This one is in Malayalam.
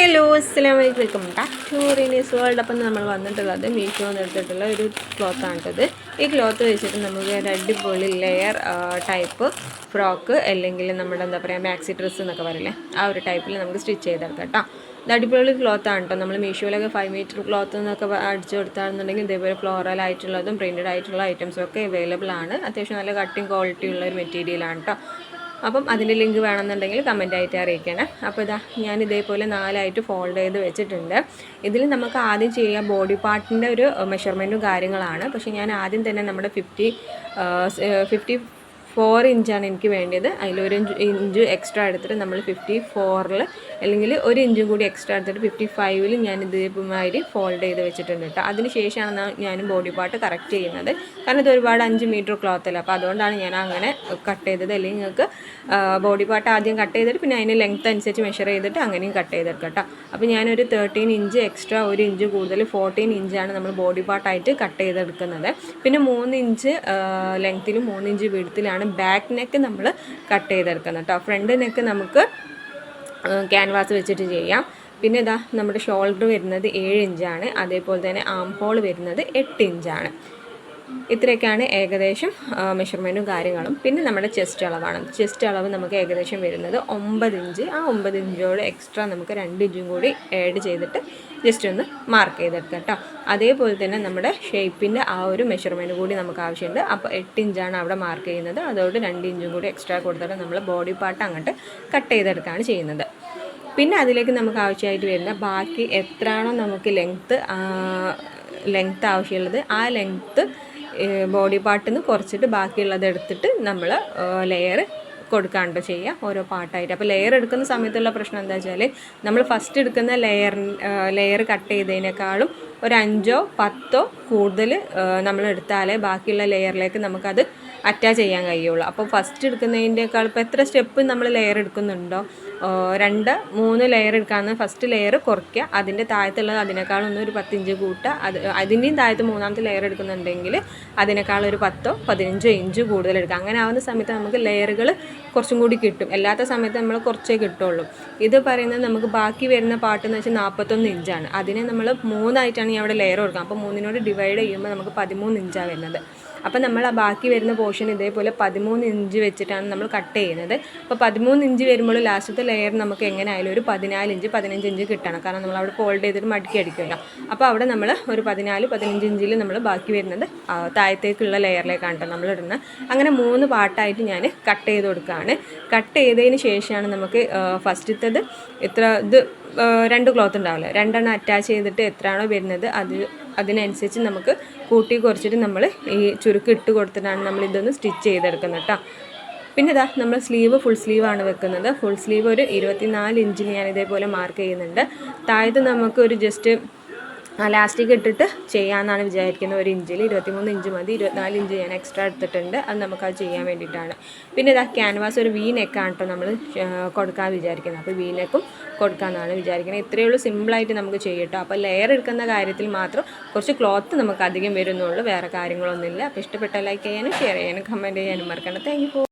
ഹലോ അസ്സാം വലൈക്കും welcome back to Reeni's world അപ്പം നമ്മൾ വന്നിട്ടുള്ളത് മീഷോ എടുത്തിട്ടുള്ള ഒരു ക്ലോത്ത് ആണിട്ടത് ഈ ക്ലോത്ത് വെച്ചിട്ട് നമുക്ക് ഒരു അടിപൊളി ലെയർ ടൈപ്പ് ഫ്രോക്ക് അല്ലെങ്കിൽ നമ്മുടെ എന്താ പറയുക മാക്സി ഡ്രസ്സ് എന്നൊക്കെ പറയില്ലേ ആ ഒരു ടൈപ്പിൽ നമുക്ക് സ്റ്റിച്ച് ചെയ്തെടുക്കാം കേട്ടോ. ഇത് അടിപൊളി ആണ് കേട്ടോ. നമ്മൾ മീഷോയിലൊക്കെ ഫൈവ് മീറ്റർ ക്ലോത്ത് എന്നൊക്കെ അടിച്ചു കൊടുത്താണെന്നുണ്ടെങ്കിൽ ഇതേപോലെ ഫ്ലോറൽ ആയിട്ടുള്ളതും പ്രിന്റഡ് ആയിട്ടുള്ള ഐറ്റംസും ഒക്കെ അവൈലബിൾ ആണ്. അത്യാവശ്യം നല്ല കട്ടിങ് ക്വാളിറ്റി ഉള്ള ഒരു മെറ്റീരിയലാണ് കേട്ടോ. അപ്പം അതിന്റെ ലിങ്ക് വേണമെന്നുണ്ടെങ്കിൽ കമന്റ് ആയിട്ട് അറിയിക്കണം. അപ്പോൾ ഇതാ ഞാൻ ഇതേപോലെ നാലായിട്ട് ഫോൾഡ് ചെയ്ത് വെച്ചിട്ടുണ്ട്. ഇതിൽ നമുക്ക് ആദ്യം ചെയ്യുക ബോഡി പാർട്ടിന്റെ ഒരു മെഷർമെന്റും കാര്യങ്ങളാണ്. പക്ഷേ ഞാൻ ആദ്യം തന്നെ നമ്മുടെ ഫിഫ്റ്റി ഫിഫ്റ്റി ഫോർ ഇഞ്ചാണ് എനിക്ക് വേണ്ടത് അതിലൊരു ഇഞ്ച് എക്സ്ട്രാ എടുത്തിട്ട് നമ്മൾ ഫിഫ്റ്റി ഫോറിൽ അല്ലെങ്കിൽ ഒരു ഇഞ്ചും കൂടി എക്സ്ട്രാ എടുത്തിട്ട് ഫിഫ്റ്റി ഫൈവിൽ ഞാൻ ഇതേമാതിരി ഫോൾഡ് ചെയ്ത് വെച്ചിട്ടുണ്ട് കേട്ടോ. അതിന് ശേഷമാണ് ഞാൻ ബോഡി പാർട്ട് കറക്റ്റ് ചെയ്യുന്നത്. കാരണം ഇത് ഒരുപാട് അഞ്ച് മീറ്റർ ക്ലോത്ത് അല്ല? അപ്പോൾ അതുകൊണ്ടാണ് ഞാൻ അങ്ങനെ കട്ട് ചെയ്തത്. അല്ലെങ്കിൽ നിങ്ങൾക്ക് ബോഡി പാർട്ട് ആദ്യം കട്ട് ചെയ്തിട്ട് പിന്നെ അതിന് ലെങ്ത് അനുസരിച്ച് മെഷർ ചെയ്തിട്ട് അങ്ങനെയും കട്ട് ചെയ്തെടുക്കാം കേട്ടോ. അപ്പോൾ ഞാനൊരു തേർട്ടീൻ ഇഞ്ച് എക്സ്ട്രാ ഒരു ഇഞ്ച് കൂടുതൽ ഫോർട്ടീൻ ഇഞ്ചാണ് നമ്മൾ ബോഡി പാർട്ടായിട്ട് കട്ട് ചെയ്തെടുക്കുന്നത്. പിന്നെ മൂന്ന് ഇഞ്ച് ലെങ്ത്തിലും മൂന്ന് ഇഞ്ച് വീഴത്തിലാണ് ബാക്ക് നെക്ക് നമ്മൾ കട്ട് ചെയ്തെടുക്കുന്നത് കേട്ടോ. ഫ്രണ്ട് നെക്ക് നമുക്ക് ക്യാൻവാസ് വെച്ചിട്ട് ചെയ്യാം. പിന്നെ ഇതാ നമ്മുടെ ഷോൾഡർ വരുന്നത് ഏഴ് ഇഞ്ചാണ് അതേപോലെ തന്നെ ആം ഹോൾ വരുന്നത് എട്ട് ഇഞ്ചാണ് ഇത്രയൊക്കെയാണ് ഏകദേശം മെഷർമെന്റും കാര്യങ്ങളും. പിന്നെ നമ്മുടെ ചെസ്റ്റ് അളവാണ്. ചെസ്റ്റ് അളവ് നമുക്ക് ഏകദേശം വരുന്നത് ഒമ്പത് ഇഞ്ച്. ആ ഒമ്പത് ഇഞ്ചോട് എക്സ്ട്രാ നമുക്ക് രണ്ട് ഇഞ്ചും കൂടി ആഡ് ചെയ്തിട്ട് ജസ്റ്റ് ഒന്ന് മാർക്ക് ചെയ്തെടുക്കാം കേട്ടോ. അതേപോലെ തന്നെ നമ്മുടെ ഷേപ്പിന്റെ ആ ഒരു മെഷർമെന്റ് കൂടി നമുക്ക് ആവശ്യമുണ്ട്. അപ്പോൾ എട്ട് ഇഞ്ചാണ് അവിടെ മാർക്ക് ചെയ്യുന്നത്. അതോട് രണ്ട് ഇഞ്ചും കൂടി എക്സ്ട്രാ കൊടുത്തിട്ട് നമ്മൾ ബോഡി പാർട്ട് അങ്ങോട്ട് കട്ട് ചെയ്തെടുക്കുകയാണ് ചെയ്യുന്നത്. പിന്നെ അതിലേക്ക് നമുക്ക് ആവശ്യമായിട്ട് വരുന്ന ബാക്കി എത്രയാണോ നമുക്ക് ലെങ്ത്ത് ലെങ്ത്ത് ആവശ്യമുള്ളത്. ആ ലെങ്ത്ത് ബോഡി പാർട്ടിൽ നിന്ന് കുറച്ചിട്ട് ബാക്കിയുള്ളത് എടുത്തിട്ട് നമ്മൾ ലെയർ കൊടുക്കാണ്ട് ചെയ്യുക ഓരോ പാർട്ടായിട്ട്. അപ്പോൾ ലെയർ എടുക്കുന്ന സമയത്തുള്ള പ്രശ്നം എന്താ വെച്ചാൽ നമ്മൾ ഫസ്റ്റ് എടുക്കുന്ന ലെയർ ലെയർ കട്ട് ചെയ്തതിനേക്കാളും ഒരു അഞ്ചോ പത്തോ കൂടുതൽ നമ്മൾ എടുത്താലേ ബാക്കിയുള്ള ലെയറിലേക്ക് നമുക്കത് അറ്റാച്ച് ചെയ്യാൻ കഴിയുള്ളൂ. അപ്പോൾ ഫസ്റ്റ് എടുക്കുന്നതിന്റെക്കാൾ ഇപ്പോൾ എത്ര സ്റ്റെപ്പ് നമ്മൾ ലെയർ എടുക്കുന്നുണ്ടോ? രണ്ട് മൂന്ന് ലെയർ എടുക്കാമെന്ന് ഫസ്റ്റ് ലെയർ കുറയ്ക്കുക. അതിന്റെ താഴത്തുള്ളത് അതിനേക്കാളൊന്നും ഒരു പത്തിഞ്ച് കൂട്ടുക. അത് അതിന്റെയും താഴത്ത് മൂന്നാമത്തെ ലെയർ എടുക്കുന്നുണ്ടെങ്കിൽ അതിനേക്കാൾ ഒരു പത്തോ പതിനഞ്ചോ ഇഞ്ച് കൂടുതൽ എടുക്കുക. അങ്ങനെ ആവുന്ന സമയത്ത് നമുക്ക് ലെയറുകൾ കുറച്ചും കൂടി കിട്ടും. അല്ലാത്ത സമയത്ത് നമ്മൾ കുറച്ചേ കിട്ടുള്ളൂ. ഇത് പറയുന്നത് നമുക്ക് ബാക്കി വരുന്ന പാട്ട് എന്ന് വെച്ചാൽ നാൽപ്പത്തൊന്ന് ഇഞ്ചാണ്. അതിനെ നമ്മൾ മൂന്നായിട്ടാണ് ഞാൻ അവിടെ ലെയർ കൊടുക്കുക അപ്പോൾ മൂന്നിനോട് ഡിവൈഡ് ചെയ്യുമ്പോൾ നമുക്ക് പതിമൂന്ന് ഇഞ്ചാണ് വരുന്നത്. അപ്പോൾ നമ്മൾ ആ ബാക്കി വരുന്ന പോർഷൻ ഇതേപോലെ പതിമൂന്ന് ഇഞ്ച് വെച്ചിട്ടാണ് നമ്മൾ കട്ട് ചെയ്യുന്നത്. അപ്പോൾ പതിമൂന്ന് ഇഞ്ച് വരുമ്പോൾ ലാസ്റ്റത്തെ ലെയർ നമുക്ക് എങ്ങനെ ആയാലും ഒരു പതിനാല് ഇഞ്ച് പതിനഞ്ച് ഇഞ്ച് കിട്ടണം. കാരണം നമ്മൾ അവിടെ ഫോൾഡ് ചെയ്തിട്ട് മടക്കി അടിക്കുമല്ലോ. അപ്പോൾ അവിടെ നമ്മൾ ഒരു പതിനാല് പതിനഞ്ച് ഇഞ്ചിൽ നമ്മൾ ബാക്കി വരുന്നത് താഴത്തേക്കുള്ള ലെയറിലേക്കാണ് കേട്ടോ നമ്മൾ ഇടുന്നത്. അങ്ങനെ മൂന്ന് പാർട്ടായിട്ട് ഞാൻ കട്ട് ചെയ്ത് കൊടുക്കുകയാണ്. കട്ട് ചെയ്തതിന് ശേഷമാണ് നമുക്ക് ഫസ്റ്റത്തത് ഇത്ര ഇത് രണ്ട് ക്ലോത്ത് ഉണ്ടാവില്ല? രണ്ടെണ്ണം അറ്റാച്ച് ചെയ്തിട്ട് എത്രയാണോ വരുന്നത് അത് അതിനനുസരിച്ച് നമുക്ക് കൂട്ടി കുറച്ചിട്ട് നമ്മൾ ഈ ചുരുക്ക് ഇട്ട് കൊടുത്തിട്ടാണ് നമ്മൾ ഇതൊന്ന് സ്റ്റിച്ച് ചെയ്തെടുക്കുന്നത് കേട്ടോ പിന്നെ ഇതാ നമ്മൾ സ്ലീവ് ഫുൾ സ്ലീവാണ് വെക്കുന്നത്. ഫുൾ സ്ലീവ് ഒരു ഇരുപത്തിനാല് ഇഞ്ചിന് ഞാൻ ഇതേപോലെ മാർക്ക് ചെയ്യുന്നുണ്ട്. താഴത്ത് നമുക്ക് ഒരു ജസ്റ്റ് ലാസ്റ്റിക് ഇട്ടിട്ട് ചെയ്യാമെന്നാണ് വിചാരിക്കുന്നത്. ഒരു ഇഞ്ചിൽ ഇരുപത്തിമൂന്ന് ഇഞ്ച് മതി. ഇരുപത്തിനാല് ഇഞ്ച് ഞാൻ എക്സ്ട്രാ എടുത്തിട്ടുണ്ട്. അത് നമുക്കത് ചെയ്യാൻ വേണ്ടിയിട്ടാണ്. പിന്നെ ഇതാ ക്യാൻവാസ് ഒരു വി നെക്കാണ് കേട്ടോ നമ്മൾ കൊടുക്കാൻ വിചാരിക്കുന്നത്. അപ്പോൾ വി നെക്കും കൊടുക്കാമെന്നാണ് വിചാരിക്കുന്നത്. ഇത്രയേ ഉള്ളൂ സിമ്പിളായിട്ട് നമുക്ക് ചെയ്യട്ടോ അപ്പോൾ ലെയർ എടുക്കുന്ന കാര്യത്തിൽ മാത്രം കുറച്ച് ക്ലോത്ത് നമുക്ക് അധികം വരുന്നുള്ളൂ. വേറെ കാര്യങ്ങളൊന്നുമില്ല. അപ്പോൾ ഇഷ്ടപ്പെട്ട ലൈക്ക് ചെയ്യാനും ഷെയർ ചെയ്യാനും കമന്റ് ചെയ്യാനും മറക്കണം താങ്ക് യു